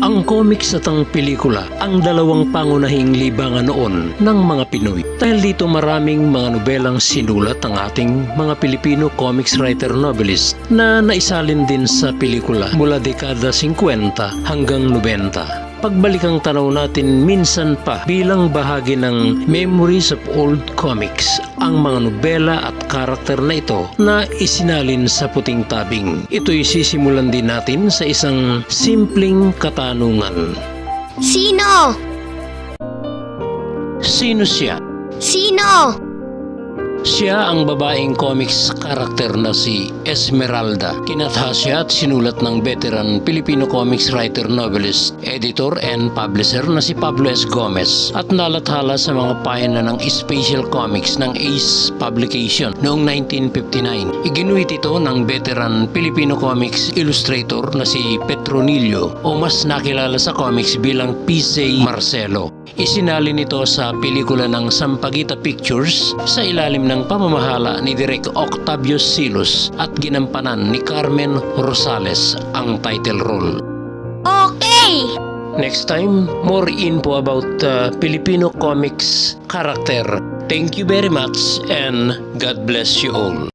Ang comics at ang pelikula ang dalawang pangunahing libangan noon ng mga Pinoy. Dahil dito maraming mga nobelang sinulat ng ating mga Pilipino comics writer novelist na naisalin din sa pelikula mula dekada 50 hanggang 90 pagbalik tanaw natin minsan pa bilang bahagi ng Memories of Old Comics ang mga nobela at karakter na ito na isinalin sa puting tabing. Ito'y sisimulan din natin sa isang simpleng katanungan. Sino? Sino siya? Sino? Siya ang babaeng comics karakter na si Esmeralda. Kinatha siya at sinulat ng veteran Filipino comics writer, novelist, editor and publisher na si Pablo S. Gomez at nalathala sa mga pahina ng Special Comics ng Ace Publication noong 1959. Iginuhit ito ng veteran Filipino comics illustrator na si Petronillo o mas nakilala sa comics bilang PJ Marcelo. Isinalin ito sa pelikula ng Sampaguita Pictures sa ilalim ng pamamahala ni Direk Octavio Silos at ginampanan ni Carmen Rosales ang title role. Okay! Next time, more info about uh, Filipino comics character. Thank you very much and God bless you all.